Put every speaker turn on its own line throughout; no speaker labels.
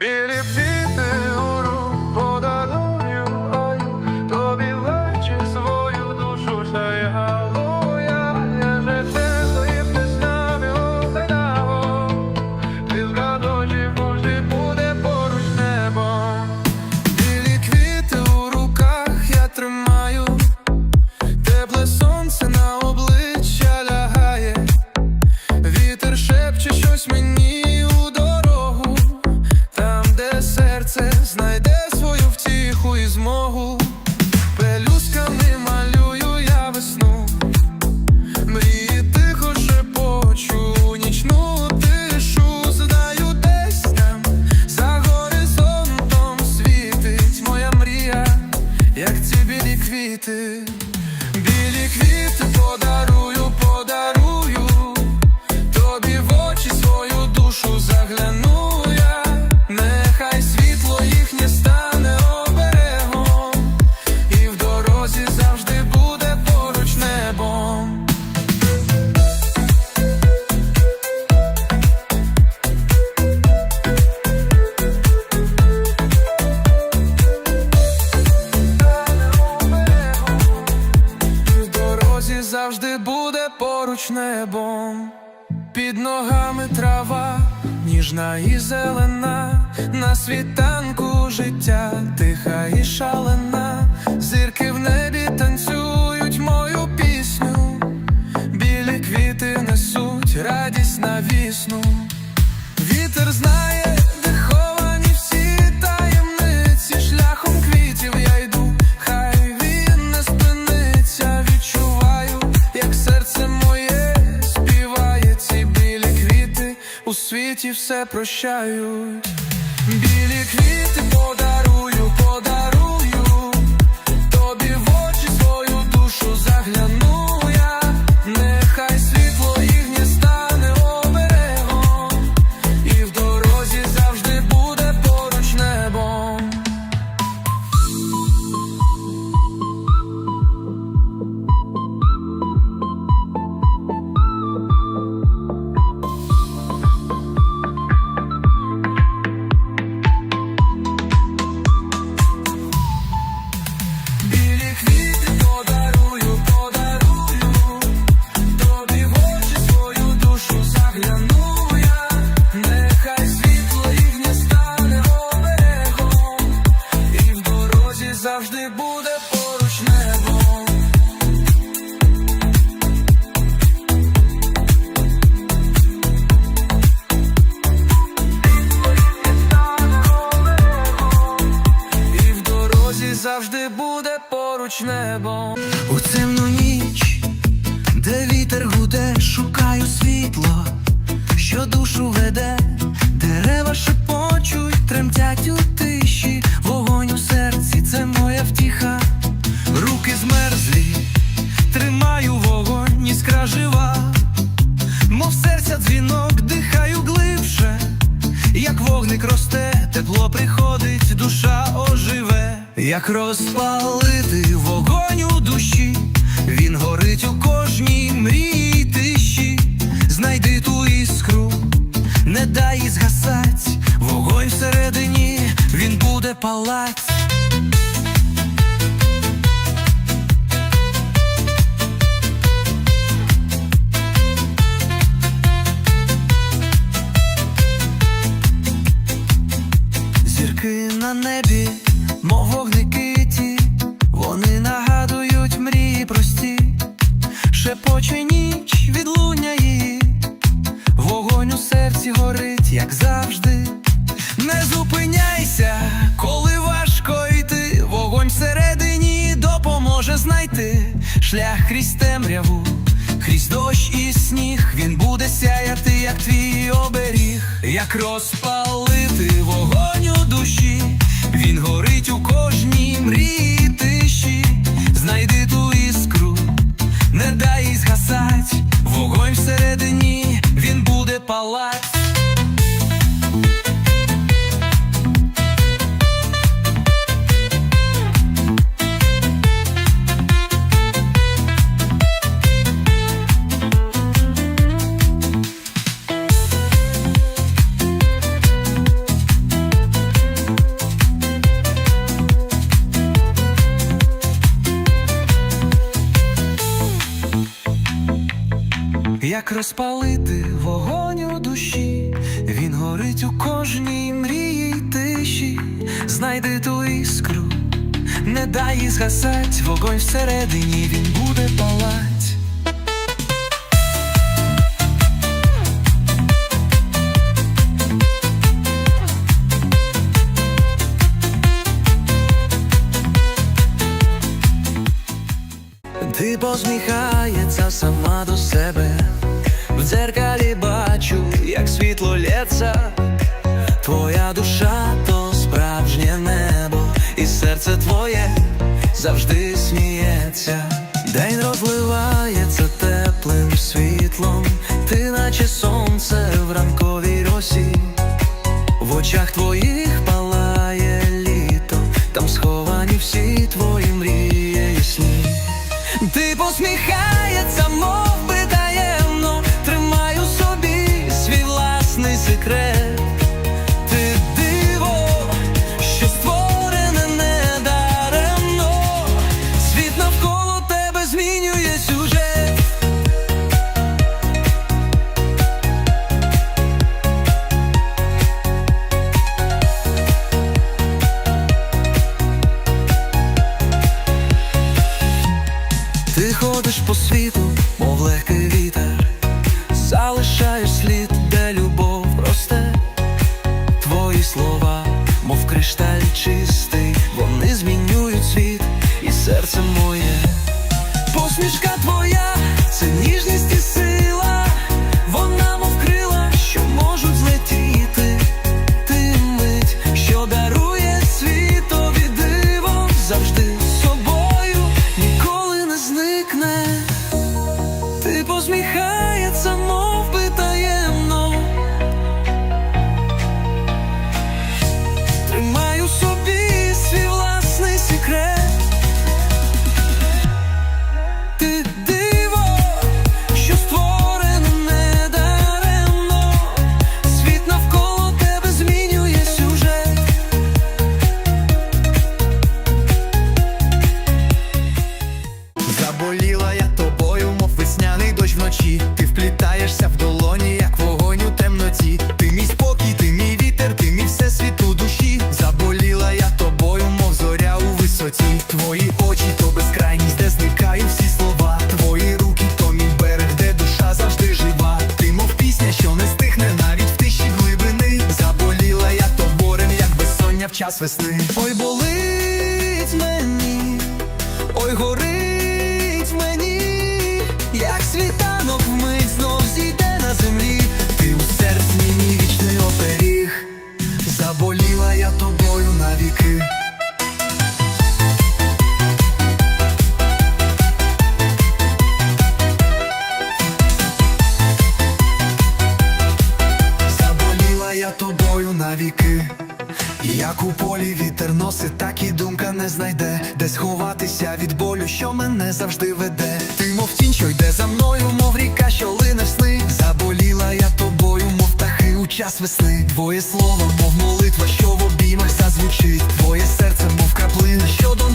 Білі квіти, білі квіти подарую, ніжна і зелена, на світанку життя тиха і шалена, зірки прощають. Завжди буде поруч небо. І в дорозі завжди буде поруч небо.
У темну ніч, де вітер гуде, шукаю світло, що душу веде, дерева шепочуть, тремтять у як розпалити вогонь у душі, він горить у кожній мрії тиші, знайди ту іскру, не дай згасать, вогонь всередині, він буде. Зірки на небі, мов вогники вони нагадують мрії прості, шепоче ніч відлуння її, вогонь у серці горить, як завжди. Не зупиняйся, коли важко йти, вогонь всередині допоможе знайти. Шлях крізь темряву, крізь дощ і сніг, він буде сяяти, як твій оберіг, як розпалити вогонь у душі, він горить всередині,
горить у кожній мрії й тиші, знайди ту іскру, не дай їй згасать, вогонь всередині він буде палать. Ти посміхається сама до себе, в дзеркалі бачу, як світло лється, твоя душа то справжнє небо, і серце твоє завжди сміється. День розливається теплим світлом, ти наче сонце в ранковій росі. В очах твоїх палає літо, там сховані всі твої мрії сні. Ти посміхається, і
час весни.
Ой, болить мені, ой, горить мені, як світанок вмить знов зійде на землі.
Ти у серці мій вічний оберіг, заболіла я тобою навіки. Тобою навіки. Як у полі вітер носить, так і думка не знайде, де сховатися від болю, що мене завжди веде. Ти мов тінь, що йде за мною, мов ріка, що лине в сни. Заболіла я тобою, мов птахи у час весни. Твоє слово, мов молитва, що в обіймах зазвучить. Твоє серце, мов краплина, що до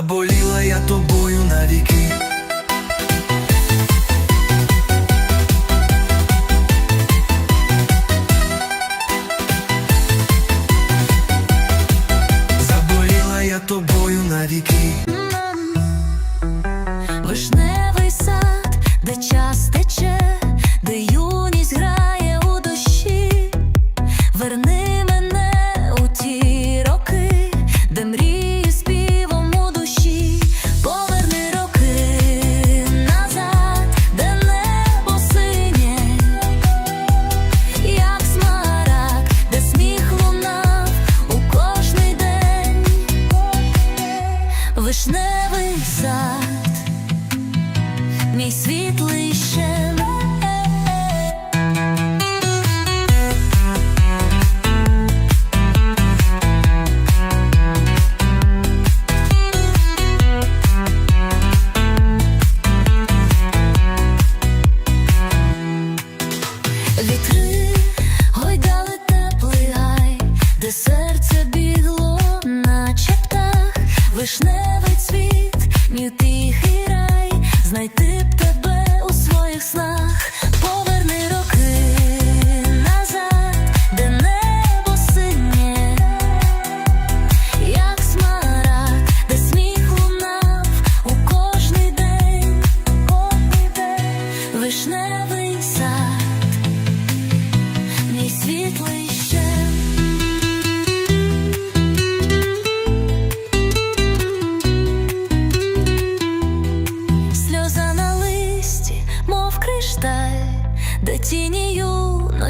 заболіла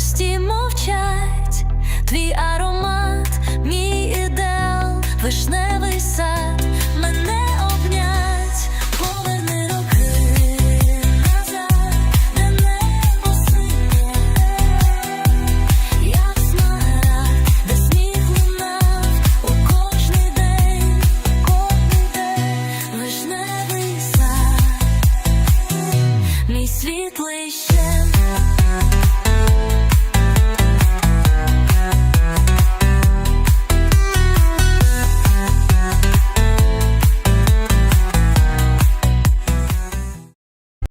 Гості мовчать, твій аромат, мій ідеал, вишневий сад.